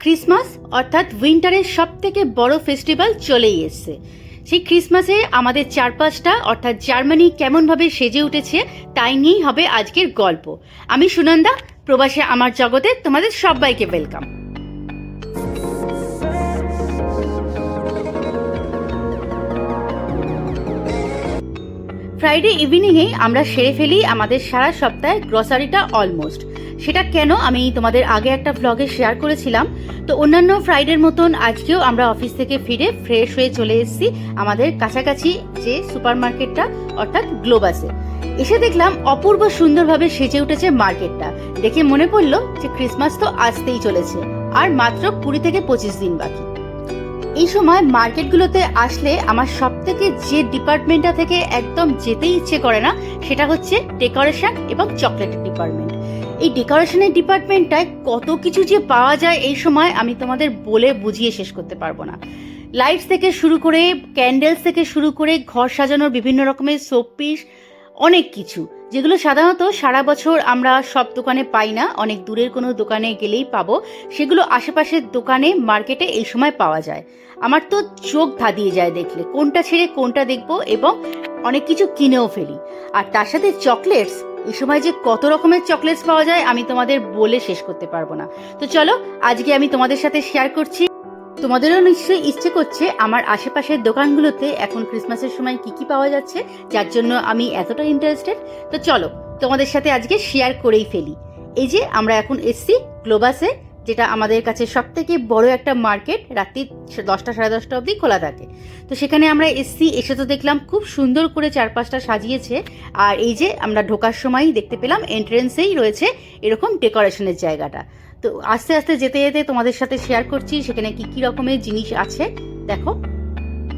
Christmas, অর্থাৎ উইন্টারের সব থেকে বড় ফেস্টিভ্যাল চলেই এসছে। সেই ক্রিসমাসে আমাদের চারপাশটা, অর্থাৎ জার্মানি কেমনভাবে সেজে উঠেছে, তাই নিয়েই হবে আজকের গল্প। আমি সুনন্দা, প্রবাসে আমার জগতে তোমাদের সবাইকে ওয়েলকাম ফ্রাইডে ইভিনিংয়ে আমরা সেরে ফেলি আমাদের সারা সপ্তাহে গ্রসারিটা অলমোস্ট সেটা কেন আমি তোমাদের আগে একটা ব্লগে শেয়ার করেছিলাম। তো অন্যান্য ফ্রাইডের মতন আজকেও আমরা অফিস থেকে ফিরে ফ্রেশ হয়ে চলে এসেছি আমাদের কাছাকাছি যে সুপার মার্কেটটা অর্থাৎ গ্লোবাসে এসে দেখলাম অপূর্ব সুন্দরভাবে সেজে উঠেছে মার্কেটটা দেখে মনে পড়ল যে ক্রিসমাস তো আসতেই চলেছে, আর মাত্র কুড়ি থেকে পঁচিশ দিন বাকি। এই সময় মার্কেটগুলোতে আসলে আমার সব থেকে যে ডিপার্টমেন্টটা থেকে একদম যেতেই ইচ্ছে করে না, সেটা হচ্ছে ডেকোরেশন এবং চকলেট ডিপার্টমেন্ট এই ডেকোরেশনের ডিপার্টমেন্টটায় কত কিছু যে পাওয়া যায় এই সময় আমি তোমাদের বলে বুঝিয়ে শেষ করতে পারব না। লাইটস থেকে শুরু করে, ক্যান্ডেলস থেকে শুরু করে, ঘর সাজানোর বিভিন্ন রকমের সোপ পিস অনেক কিছু, যেগুলো সাধারণত সারা বছর আমরা সব দোকানে পাই না, অনেক দূরের কোনো দোকানে গেলেই পাবো, সেগুলো আশেপাশের দোকানে, মার্কেটে এই সময় পাওয়া যায়। আমার তো চোখ ধাঁধিয়ে যায় দেখলে, কোনটা ছেড়ে কোনটা দেখব এবং অনেক কিছু কিনেও ফেলি। আর তার সাথে চকলেটস এই সময় যে কত রকমের চকলেটস পাওয়া যায়, আমি তোমাদের বলে শেষ করতে পারব না। তো চলো, আজকে আমি তোমাদের সাথে শেয়ার করছি। তোমাদেরও নিশ্চয়ই ইচ্ছে করছে, আমার আশেপাশের দোকানগুলোতে এখন ক্রিসমাসের সময় কি কি পাওয়া যাচ্ছে, যার জন্য আমি এতটা ইন্টারেস্টেড তো চলো, তোমাদের সাথে আজকে শেয়ার করেই ফেলি। এই যে আমরা এখন এসছি গ্লোবাসে যেটা আমাদের কাছে সব থেকে বড় একটা মার্কেট, রাত্রি দশটা সাড়ে দশটা অবধি খোলা থাকে। তো সেখানে আমরা এসছি, এসে তো দেখলাম খুব সুন্দর করে চারপাশটা সাজিয়েছে। আর এই যে আমরা ঢোকার সময়ই দেখতে পেলাম এন্ট্রেন্সেই রয়েছে এরকম ডেকোরেশনের জায়গাটা। তো আস্তে আস্তে যেতে যেতে তোমাদের সাথে শেয়ার করছি, সেখানে কি কি রকমের জিনিস আছে, দেখো।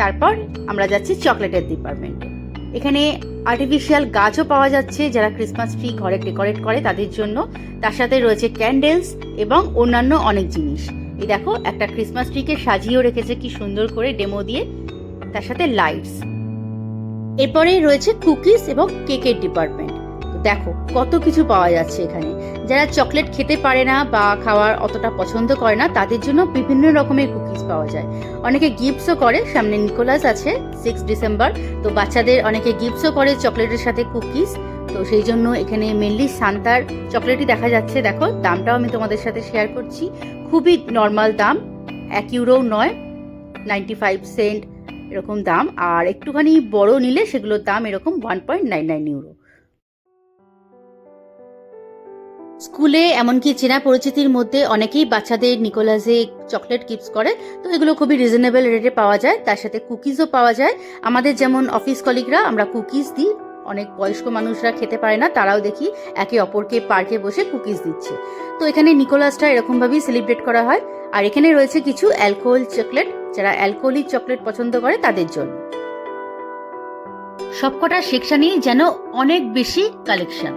তারপর আমরা যাচ্ছি চকলেটের ডিপার্টমেন্টে এখানে আর্টিফিশিয়াল গাছও পাওয়া যাচ্ছে যারা ক্রিসমাস ট্রি ঘরে ডেকোরেট করে তাদের জন্য। তার সাথে রয়েছে ক্যান্ডেলস এবং অন্যান্য অনেক জিনিস। এই দেখো, একটা ক্রিসমাস ট্রিকে সাজিয়েও রেখেছে, কি সুন্দর করে ডেমো দিয়ে। তার সাথে লাইটস এরপরে রয়েছে কুকিজ এবং কেকের ডিপার্টমেন্ট দেখো, কত কিছু পাওয়া যাচ্ছে এখানে। যারা চকলেট খেতে পারে না বা খাওয়ার অতটা পছন্দ করে না, তাদের জন্য বিভিন্ন রকমের কুকিজ পাওয়া যায়। অনেকে গিফটসও করে, সামনে নিকোলাস আছে সিক্স ডিসেম্বর তো বাচ্চাদের অনেকে গিফটসও করে চকলেটের সাথে কুকিজ। তো সেই জন্য এখানে মেনলি সান্তার চকলেটই দেখা যাচ্ছে। দেখো, দামটাও আমি তোমাদের সাথে শেয়ার করছি। খুবই নর্মাল দাম, এক ইউরো নয় নাইনটি ফাইভ সেন্ট এরকম দাম। আর একটুখানি বড় নিলে সেগুলোর দাম এরকম one point nine nine euro স্কুলে এমনকি চেনা পরিচিতির মধ্যে অনেকেই বাচ্চাদের নিকোলাসে চকলেট গিফটস করে, তো এগুলো খুবই রিজনেবল রেটে পাওয়া যায়। তার সাথে কুকিজও পাওয়া যায়। আমাদের যেমন অফিস কলিগরা আমরা কুকিজ দিই। অনেক বয়স্ক মানুষরা খেতে পারে না, তারাও দেখি একে অপরকে পার্কে বসে কুকিজ দিচ্ছে। তো এখানে নিকোলাসটা এরকমভাবেই সেলিব্রেট করা হয়। আর এখানে রয়েছে কিছু অ্যালকোহল চকলেট যারা অ্যালকোহলিক চকলেট পছন্দ করে তাদের জন্য। সবকটা সেকশনই যেন অনেক বেশি কালেকশন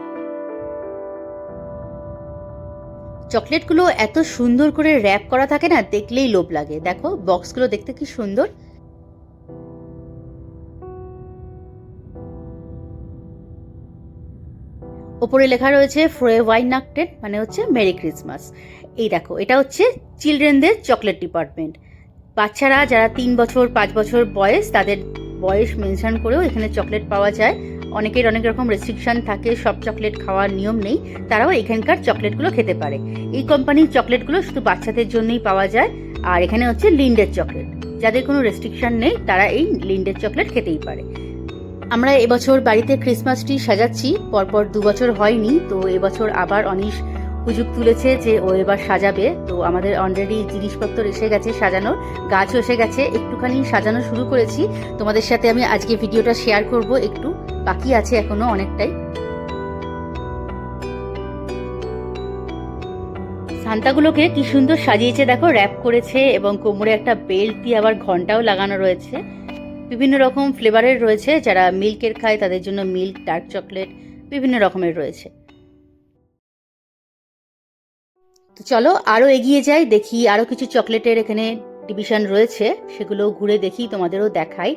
চকলেটগুলো এত সুন্দর করে র্যাপ করা থাকে না, দেখলেই লোভ লাগে। দেখো বক্সগুলো দেখতে কি সুন্দর। ওপরে লেখা রয়েছে ফ্রে ওয়াই নাকটেড মানে হচ্ছে মেরি ক্রিসমাস এই দেখো, এটা হচ্ছে চিলড্রেনদের চকলেট ডিপার্টমেন্ট বাচ্চারা যারা তিন বছর, পাঁচ বছর বয়স, তাদের বয়স মেনশন করেও এখানে চকলেট পাওয়া যায়। অনেকের অনেক রকম রেস্ট্রিকশন থাকে, সব চকলেট খাওয়ার নিয়ম নেই, তারাও এখানকার চকলেটগুলো খেতে পারে। এই কোম্পানির চকলেটগুলো শুধু বাচ্চাদের জন্যই পাওয়া যায়, আর এখানে হচ্ছে লিন্ডের চকলেট যাদের কোনো রেস্ট্রিকশন নেই, তারা এই লিন্ডের চকলেট খেতেই পারে। আমরা এবছর বাড়িতে ক্রিসমাস ট্রি সাজাচ্ছি, পরপর দু বছর হয়নি, তো এবছর আবার অনিশ হুজুগ তুলেছে যে ও এবার সাজাবে। তো আমাদের অলরেডি জিনিসপত্র এসে গেছে সাজানোর, গাছও এসে গেছে। একটুখানি সাজানো শুরু করেছি। তোমাদের সাথে আমি আজকে ভিডিওটা শেয়ার করব। একটু বাকি আছে এখনও অনেকটাই। সান্তাগুলোকে কি সুন্দর সাজিয়েছে, দেখো র্যাপ করেছে এবং কোমরে একটা বেল্ট দিয়ে আবার ঘন্টাও লাগানো রয়েছে। বিভিন্ন রকম ফ্লেভারের রয়েছে। যারা মিল্কের খায়, তাদের জন্য মিল্ক ডার্ক চকলেট বিভিন্ন রকমের রয়েছে। তো চলো আরও এগিয়ে যাই, দেখি আরও কিছু চকলেটের এখানে ডিভিশন রয়েছে, সেগুলো ঘুরে দেখি, তোমাদেরও দেখাই।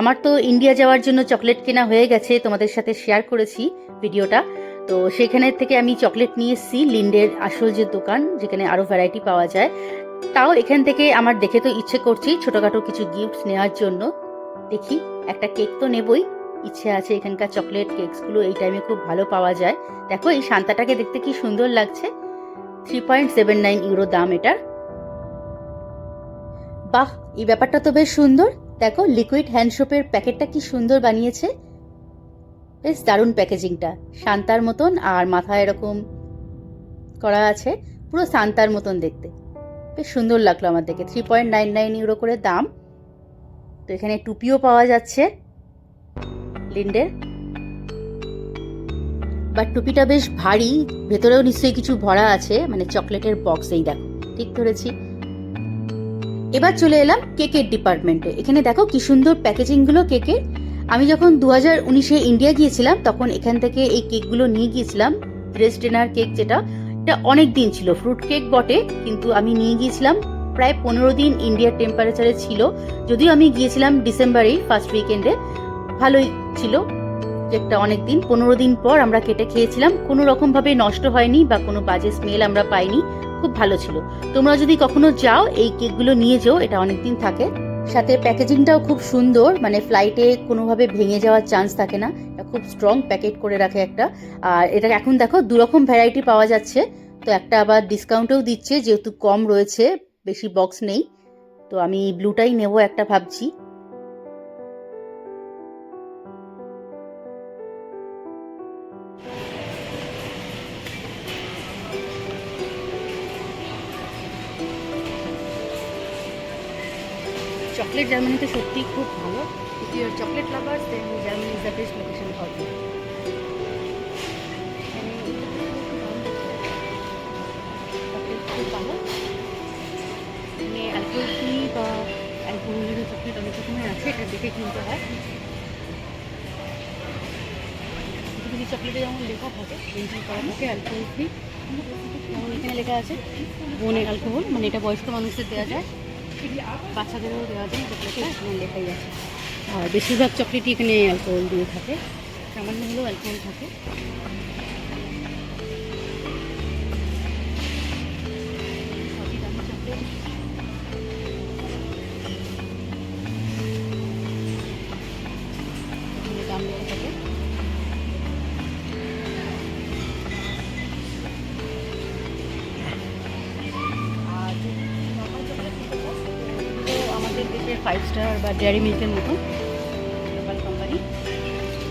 আমার তো ইন্ডিয়া যাওয়ার জন্য চকলেট কেনা হয়ে গেছে, তোমাদের সাথে শেয়ার করেছি ভিডিওটা তো সেখানে থেকে আমি চকলেট নিয়ে এসেছি, লিন্ডের আসল যে দোকান, যেখানে আরও ভ্যারাইটি পাওয়া যায়। তাও এখান থেকে আমার দেখে তো ইচ্ছে করছি, ছোটখাটো কিছু গিফটস নেওয়ার জন্য। দেখি, একটা কেক তো নেবই, ইচ্ছে আছে এখানকার চকলেট কেকসগুলো এই টাইমে খুব ভালো পাওয়া যায়। দেখো এই শান্তাটাকে দেখতে কি সুন্দর লাগছে। Three point seven nine euro দাম এটার। বাহ, এই ব্যাপারটা তো বেশ সুন্দর। দেখো লিকুইড হ্যান্ড সোপের প্যাকেটটা কি সুন্দর বানিয়েছে। বেশ দারুণ প্যাকেজিংটা। শান্তার মতন আর মাথায় এরকম করা আছে, পুরো শান্তার মতন দেখতে। বেশ সুন্দর লাগল আমার দেখে three point nine nine euro করে দাম। তো এখানে টুপিও পাওয়া যাচ্ছে। লিন্ডের। বাট টুপিটা বেশ ভারী, ভেতরেও নিশ্চয়ই কিছু ভরা আছে মানে চকলেটের বক্সেই দেখো, ঠিক ধরেছি। এবার চলে এলাম কেকের ডিপার্টমেন্টে এখানে দেখো কি সুন্দর প্যাকেজিংগুলো কেকের। আমি যখন দু হাজার উনিশে ইন্ডিয়া গিয়েছিলাম, তখন এখান থেকে এই কেকগুলো নিয়ে গিয়েছিলাম ড্রেস ডিনার কেক যেটা। এটা অনেক দিন ছিল ফ্রুট কেক বটে, কিন্তু আমি নিয়ে গিয়েছিলাম, প্রায় পনেরো দিন ইন্ডিয়ার টেম্পারেচারে ছিল। যদিও আমি গিয়েছিলাম ডিসেম্বরেই ফার্স্ট উইকেন্ডে ভালোই ছিল। কেকটা অনেক দিন পনেরো দিন পর আমরা কেটে খেয়েছিলাম। কোনো রকমভাবে নষ্ট হয়নি বা কোনো বাজে স্মেল আমরা পাইনি। খুব ভালো ছিল। তোমরা যদি কখনো যাও, এই কেকগুলো নিয়ে যাও, এটা অনেক দিন থাকে। সাথে প্যাকেজিংটাও খুব সুন্দর মানে ফ্লাইটে কোনোভাবে ভেঙে যাওয়ার চান্স থাকে না। খুব স্ট্রং প্যাকেট করে রাখে একটা। আর এটা এখন দেখো, দুরকম ভ্যারাইটি পাওয়া যাচ্ছে। তো একটা আবার ডিসকাউন্টেও দিচ্ছে, যেহেতু কম রয়েছে, বেশি বক্স নেই। তো আমি ব্লুটাই নেব একটা ভাবছি। চকলেট জার্মানিতে সত্যিই খুব ভালো। If you are chocolate lovers then Germany is the best location for you খুব ভালো। মানে বা চকলেট অনেক আছে, এটা দেখে কিনতে হয়। কিছু চকলেটে যেমন লেখা থাকে লেখা আছে বনের অ্যালকোহল মানে এটা বয়স্ক মানুষদের দেওয়া যায়। বাচ্চাদেরও দেওয়া যায় আর বেশিরভাগ চকলেটই এখানে অ্যালকোহল দিয়ে থাকে। সামান্য হলেও অ্যালকোহল থাকে। ফাইভ স্টার বা ডেয়ারি মিল্কের মতো লোকাল কোম্পানি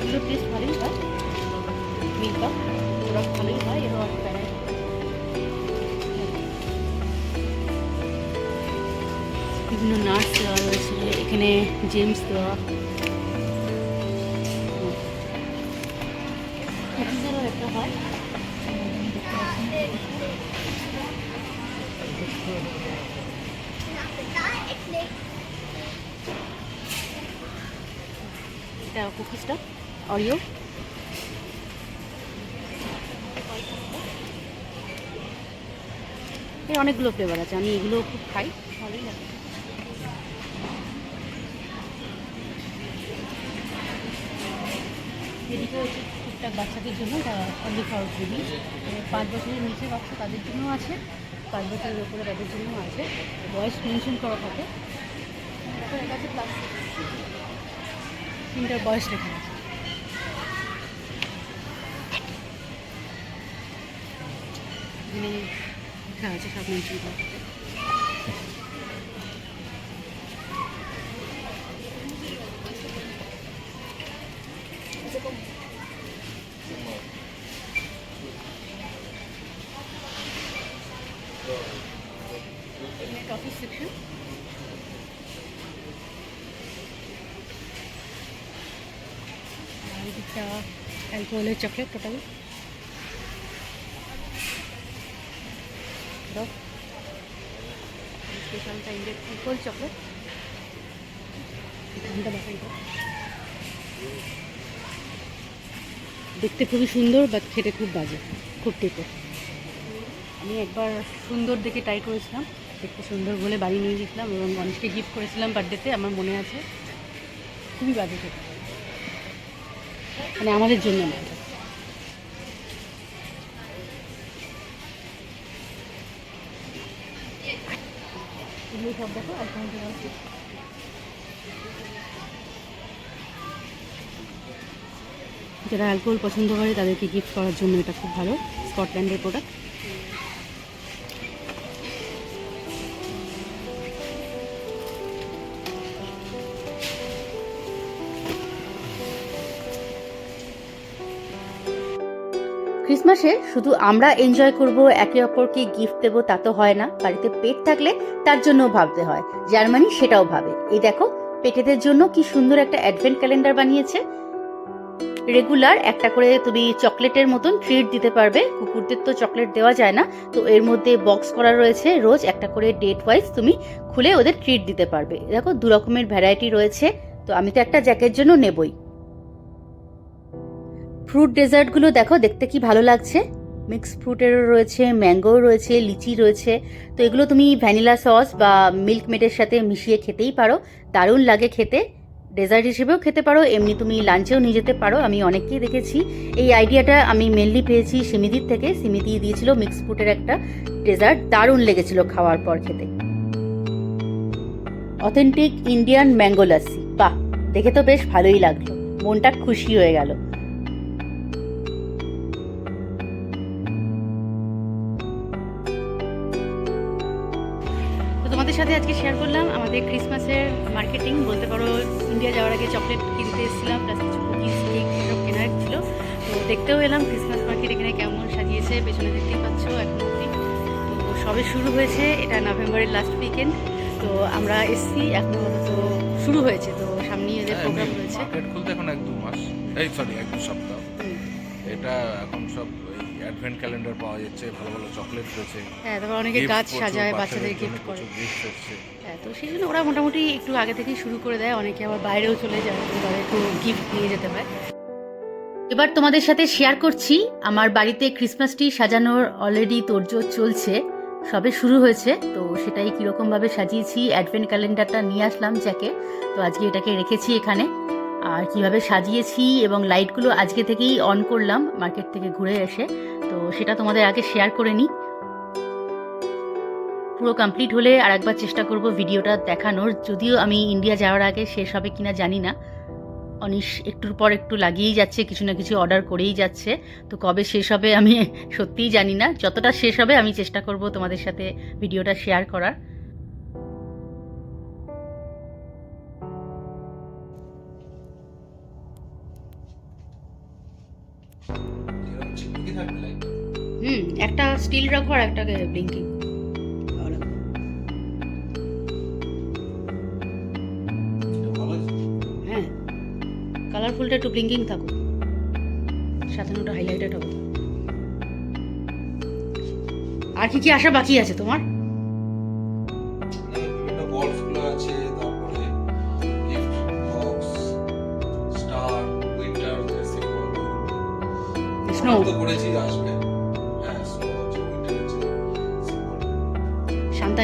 এগুলো টেস্ট ভালোই হয়। মিল্ক ওরা ভালোই হয় এরও অনেক বিভিন্ন নাটস দেওয়া রয়েছে, এখানে জেমস দেওয়া। একটা হয়। এটা কুকিজটা অরিও এর অনেকগুলো ফ্লেভার আছে, আমি এগুলো খুব খাই, ভালোই লাগে। এদিকে টুকটাক বাচ্চাদের জন্য অনলি ফর বেবি পাঁচ বছরের নিচে বাচ্চা তাদের জন্য আছে, পাঁচ বছরের উপরে তাদের জন্য আছে। বয়স মেনশন করা থাকে। আছে প্লাস তিনটার বয়স লেখা লেখা আছে সব মেনশন করা থাকে সেকশন আর এদিকটা অ্যালকোহলের চকলেট টোটাল স্পেশালটা ইন্ডিয়ান অ্যালকোহল চকলেট। দেখতে খুবই সুন্দর বাট খেতে খুব বাজে খুব টেপো আমি একবার সুন্দর দেখে ট্রাই করেছিলাম। দেখতে সুন্দর বলে বাড়ি নিয়ে গেছিলাম এবং গণেশকে গিফট করেছিলাম বার্থডেতে আমার মনে আছে। খুবই বাজে খেতে। মানে আমাদের জন্য না। যারা অ্যালকোহল পছন্দ করে তাদেরকে গিফট করার জন্য এটা খুব ভালো, স্কটল্যান্ডের প্রোডাক্ট ক্রিসমাসে শুধু আমরা এনজয় করব, একে অপরকে গিফট দেবো, তা তো হয় না। বাড়িতে পেট থাকলে তার জন্যও ভাবতে হয়, জার্মানি সেটাও ভাবে। এই দেখো, পেটেদের জন্য কি সুন্দর একটা অ্যাডভেন্ট ক্যালেন্ডার বানিয়েছে। রেগুলার একটা করে তুমি চকলেটের মতন ট্রিট দিতে পারবে। কুকুরদের তো চকলেট দেওয়া যায় না, তো এর মধ্যে বক্স করা রয়েছে। রোজ একটা করে ডেট ওয়াইজ তুমি খুলে ওদের ট্রিট দিতে পারবে। দেখো, দু রকমের ভ্যারাইটি রয়েছে, তো আমি তো একটা জ্যাকের জন্য নেবই। ফ্রুট ডেজার্টগুলো দেখো, দেখতে কি ভালো লাগছে? মিক্স ফ্রুটেরও রয়েছে ম্যাঙ্গো রয়েছে, লিচি রয়েছে। তো এগুলো তুমি ভ্যানিলা সস বা মিল্ক মেডের সাথে মিশিয়ে খেতেই পারো। দারুণ লাগে খেতে। ডেজার্ট হিসেবেও খেতে পারো, এমনি তুমি লাঞ্চেও নিয়ে যেতে পারো। আমি অনেককেই দেখেছি। এই আইডিয়াটা আমি মেনলি পেয়েছি সিমিদির থেকে। সিমিদি দিয়েছিল মিক্স ফ্রুটের একটা ডেজার্ট দারুণ লেগেছিল খাওয়ার পর খেতে। অথেন্টিক ইন্ডিয়ান ম্যাঙ্গো লাসি বাহ, দেখে তো বেশ ভালোই লাগল। মনটা খুশি হয়ে গেল। তোমাদের সাথে আজকে শেয়ার করলাম। আমাদের ক্রিসমাসের মার্কেটিং বলতে পারো ইন্ডিয়া যাওয়ার আগে চকলেট কিনতে এসেছিলাম প্লাস কিছু কুকিজ কেক এসব কেনার ছিল। তো দেখতেও এলাম ক্রিসমাস মার্কেট এখানে কেমন সাজিয়েছে পেছনে দেখতেই পাচ্ছ এখন অব্দি তো সবে শুরু হয়েছে এটা নভেম্বরের লাস্ট উইকেন্ড তো আমরা এসছি এখন তো শুরু হয়েছে। তো সামনেই এদের প্রোগ্রাম রয়েছে। খুলতে এখন এক দু মাস এই সরি এক দু সপ্তাহ। এটা এখন সব অ্যাডভেন্ট ক্যালেন্ডার পাওয়া যাচ্ছে ভালো ভালো চকলেট রয়েছে হ্যাঁ তারপর অনেকে গাছ সাজায় বাচ্চাদের গিফট করে। হ্যাঁ তো সেই জন্য ওরা মোটামুটি একটু আগে থেকেই শুরু করে দেয় অনেকে আবার বাইরেও চলে যায় তাদের একটু গিফট নিয়ে যেতে হয়। এবার তোমাদের সাথে শেয়ার করছি আমার বাড়িতে ক্রিসমাস ট্রি সাজানোর অলরেডি তোড়জোড় চলছে সবে শুরু হয়েছে তো সেটাই কীরকমভাবে সাজিয়েছি অ্যাডভেন্ট ক্যালেন্ডারটা নিয়ে আসলাম যাকে তো আজকে এটাকে রেখেছি এখানে। আর কীভাবে সাজিয়েছি এবং লাইটগুলো আজকে থেকেই অন করলাম মার্কেট থেকে ঘুরে এসে। তো সেটা তোমাদের আগে শেয়ার করে নিই। পুরো কমপ্লিট হলে আর একবার চেষ্টা করব ভিডিওটা দেখানোর। যদিও আমি ইন্ডিয়া যাওয়ার আগে শেষ হবে কিনা জানি না। অনিশ একটুর পর একটু লাগিয়েই যাচ্ছে, কিছু না কিছু অর্ডার করেই যাচ্ছে। তো কবে শেষ হবে আমি সত্যিই জানি না। যতটা শেষ হবে আমি চেষ্টা করব তোমাদের সাথে ভিডিওটা শেয়ার করার। একটা স্টিল রাখো আর একটা ব্লিঙ্কিং হ্যাঁ কালারফুলটা একটু ব্লিঙ্কিং থাকো সাজানোটা হাইলাইটেড হবে আর কি কি আশা বাকি আছে তোমার?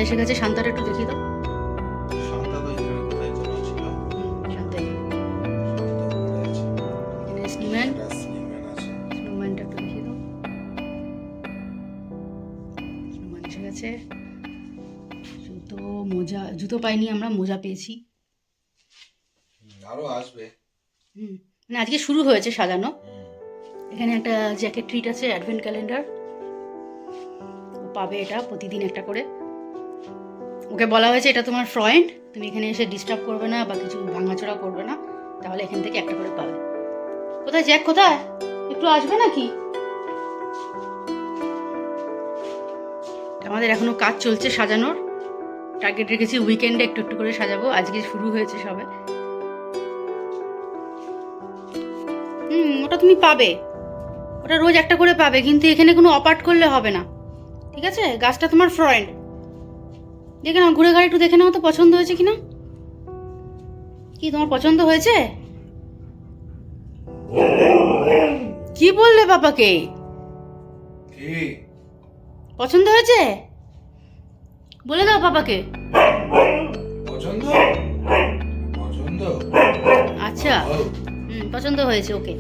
এসে গেছে শান্তাটা একটু দেখিয়ে দাও। গেছে। জুতো মোজা জুতো পাইনি আমরা মোজা পেয়েছি। আরও আসবে। হুম মানে আজকে শুরু হয়েছে সাজানো। এখানে একটা জ্যাকেট ট্রিট আছে অ্যাডভেন্ট ক্যালেন্ডার পাবে এটা প্রতিদিন একটা করে। ওকে বলা হয়েছে, এটা তোমার ফ্রয়েন্ড তুমি এখানে এসে ডিস্টার্ব করবে না বা কিছু ভাঙাচোরা করবে না, তাহলে এখান থেকে একটা করে পাবে। কোথায়, জ্যাক, কোথায়? একটু আসবে নাকি? আমাদের এখনও কাজ চলছে সাজানোর। টার্গেট রেখেছি উইকেন্ডে একটু একটু করে সাজাবো। আজকে শুরু হয়েছে সবে। হুম, ওটা তুমি পাবে। ওটা রোজ একটা করে পাবে, কিন্তু এখানে কোনো অপার্ট করলে হবে না। ঠিক আছে? গাছটা তোমার ফ্রয়েন্ড দেখে নাও ঘুরে ঘাড়ে একটু দেখে নাও তো পছন্দ হয়েছে কিনা। কি তোমার পছন্দ হয়েছে? কি বললে বাবাকে? পছন্দ হয়েছে? বলে দাও বাবাকে। পছন্দ? পছন্দ? আচ্ছা। পছন্দ হয়েছে ওকে।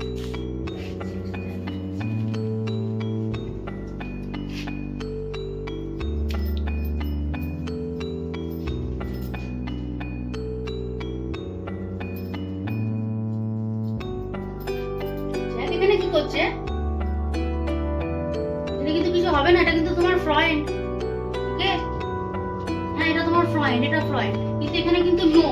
হবে না, এটা কিন্তু তোমার ফ্রয়েন্ড ওকে হ্যাঁ এটা তোমার ফ্রয়েন্ড এটা ফ্রয়েন্ড কিন্তু এখানে কিন্তু নো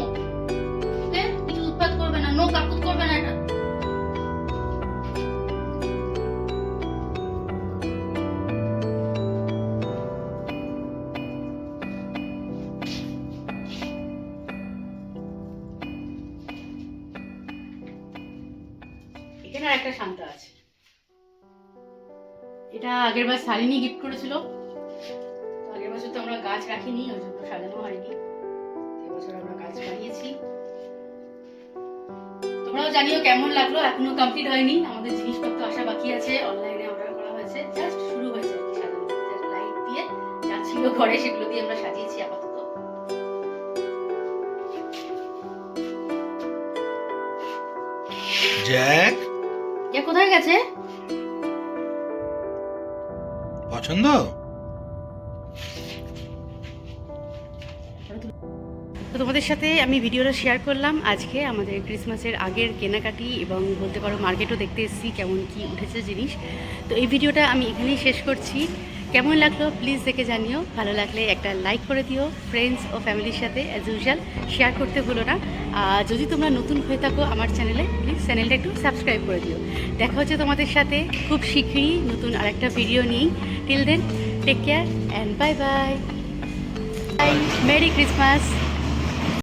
শালিনী গিফট করেছিল। আগের বছর তো আমরা গাছ রাখিনি ওই জন্য সাজানো হয়নি। এবছর আমরা গাছ বানিয়েছি তোমরাও জানিও কেমন লাগল এখনও কমপ্লিট হয়নি। আমাদের জিনিসপত্র আসা বাকি আছে অনলাইনে অর্ডার করা হয়েছে। জাস্ট শুরু হয়েছে লাইট দিয়ে যা ছিল ঘরে সেগুলো দিয়ে আমরা সাজিয়েছি আপাতত। জ্যাক কোথায় গেছে? পছন্দ? তোমাদের সাথে আমি ভিডিওটা শেয়ার করলাম আজকে আমাদের ক্রিসমাসের আগের কেনাকাটি এবং বলতে পারো মার্কেটও দেখতে এসেছি কেমন কি উঠেছে জিনিস। তো এই ভিডিওটা আমি এখানেই শেষ করছি। কেমন লাগল প্লিজ দেখে জানিও। ভালো লাগলে একটা লাইক করে দিও। ফ্রেন্ডস ও ফ্যামিলির সাথে অ্যাজ ইউজুয়াল শেয়ার করতে ভুলো না। যদি তোমরা নতুন হয়ে থাকো আমার চ্যানেলে প্লিজ চ্যানেলটা একটু সাবস্ক্রাইব করে দিও। দেখা হচ্ছে তোমাদের সাথে খুব শীঘ্রই নতুন আরেকটা ভিডিও নিই till then take care and bye bye bye merry Christmas